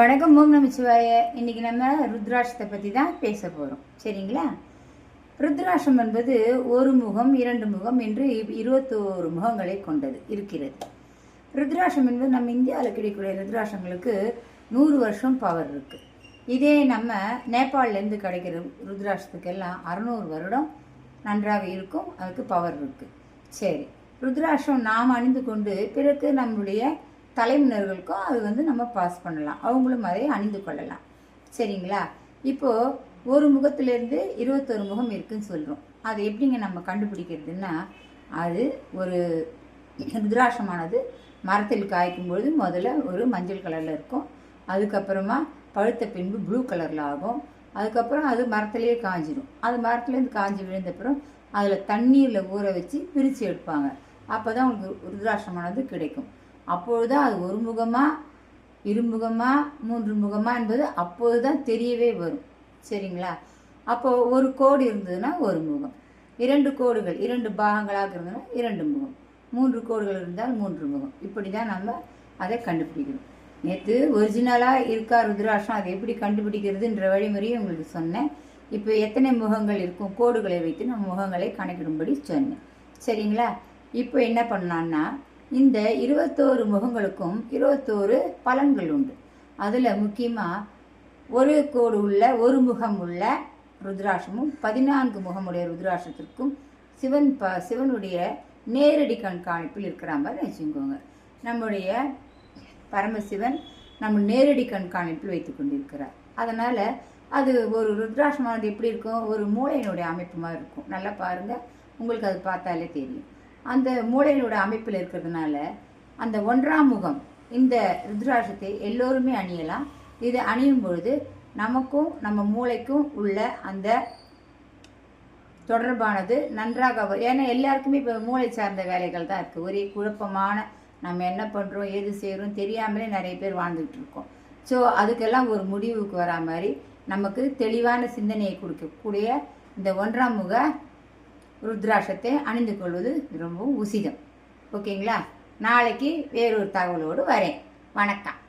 வணக்கம் ஓம் நமச்சிவாய. இன்னைக்கு நம்ம ருத்ராட்சத்தை பற்றி தான் பேச போகிறோம் சரிங்களா? ருத்ராட்சம் என்பது ஒரு முகம் இரண்டு முகம் என்று இருபத்தோரு முகங்களை கொண்டது இருக்கிறது. ருத்ராட்சம் என்பது நம்ம இந்தியாவில் கிடைக்கக்கூடிய ருத்ராட்சங்களுக்கு நூறு வருஷம் பவர் இருக்கு. இதே நம்ம நேபாளிலேருந்து கிடைக்கிற ருத்ராட்சத்துக்கெல்லாம் அறநூறு வருடம் நன்றாக இருக்கும் அதுக்கு பவர் இருக்கு. சரி ருத்ராட்சம் நாம் அணிந்து கொண்டு பிறகு நம்மளுடைய தலைமுனர்களுக்கும் அது வந்து நம்ம பாஸ் பண்ணலாம். அவங்களும் அதை அணிந்து கொள்ளலாம். சரிங்களா? இப்போது ஒரு முகத்திலேருந்து இருபத்தொரு முகம் இருக்குன்னு சொல்கிறோம் அது எப்படிங்க நம்ம கண்டுபிடிக்கிறதுன்னா அது ஒரு ருத்ராட்சமானது. மரத்தில் காய்க்கும் பொழுது முதல்ல ஒரு மஞ்சள் கலரில் இருக்கும். அதுக்கப்புறமா பழுத்த பின்பு ப்ளூ கலரில் ஆகும். அதுக்கப்புறம் அது மரத்துலேயே காஞ்சிடும் அது மரத்துலேருந்து காஞ்சி விழுந்தப்புறம் அதில் தண்ணீரில் ஊற வச்சு பிரித்து எடுப்பாங்க. அப்போ தான் உங்களுக்கு ருத்ராட்சமானது கிடைக்கும். அப்பொழுது அது ஒரு முகமா இருமுகமா மூன்று முகமா என்பது அப்போது தான் தெரியவே வரும். சரிங்களா? அப்போ ஒரு கோடு இருந்ததுன்னா ஒரு முகம். இரண்டு கோடுகள் இரண்டு பாகங்களாக இருந்ததுன்னா இரண்டு முகம். மூன்று கோடுகள் இருந்தால் மூன்று முகம். இப்படி தான் நம்ம அதை கண்டுபிடிக்கணும். நேற்று ஒரிஜினலாக இருக்கா ருத்ராட்சம் அதை எப்படி கண்டுபிடிக்கிறதுன்ற வழிமுறையை உங்களுக்கு சொன்னேன். இப்போ எத்தனை முகங்கள் இருக்கும்? கோடுகளை வைத்து நம்ம முகங்களை கணக்கிடும்படி சொன்னேன். சரிங்களா? இப்போ என்ன பண்ணான்னா இந்த இருபத்தோரு முகங்களுக்கும் இருபத்தோரு பலன்கள் உண்டு அதில் முக்கியமாக ஒரு கோடு உள்ள ஒரு முகம் உள்ள ருத்ராட்சமும் பதினான்கு முகமுடைய ருத்ராட்சத்திற்கும் சிவன் ப சிவனுடைய நேரடி கண்காணிப்பில் இருக்கிற மாதிரி வச்சுக்கோங்க. நம்முடைய பரமசிவன் நம்ம நேரடி கண்காணிப்பில் வைத்து கொண்டிருக்கிறார். அதனால் அது ஒரு ருத்ராட்சமானது எப்படி இருக்கும்? ஒரு மூளையினுடைய அமைப்பு மாதிரி இருக்கும். நல்லா பாருங்கள் உங்களுக்கு அது பார்த்தாலே தெரியும். அந்த மூளையினோட அமைப்பில் இருக்கிறதுனால அந்த ஒன்றாம் முகம் இந்த ருத்ராட்சத்தை எல்லோருமே அணியலாம். இது அணியும் பொழுது நமக்கும் நம்ம மூளைக்கும் உள்ள அந்த தொடர்பானது நன்றாக ஏன்னா எல்லாருக்குமே இப்போ மூளை சார்ந்த வேலைகள் தான் இருக்குது ஒரே குழப்பமான நம்ம என்ன பண்ணுறோம் ஏது செய்கிறோம் தெரியாமலே நிறைய பேர் வாழ்ந்துக்கிட்டு இருக்கோம். ஸோ அதுக்கெல்லாம் ஒரு முடிவுக்கு வரா மாதிரி நமக்கு தெளிவான சிந்தனையை கொடுக்கக்கூடிய இந்த ஒன்றாம் முக ருத்ராட்சத்தை அணிந்து கொள்வது ரொம்பவும் உசிதம். ஓகேங்களா? நாளைக்கு வேறொரு தகவலோடு வரேன். வணக்கம்.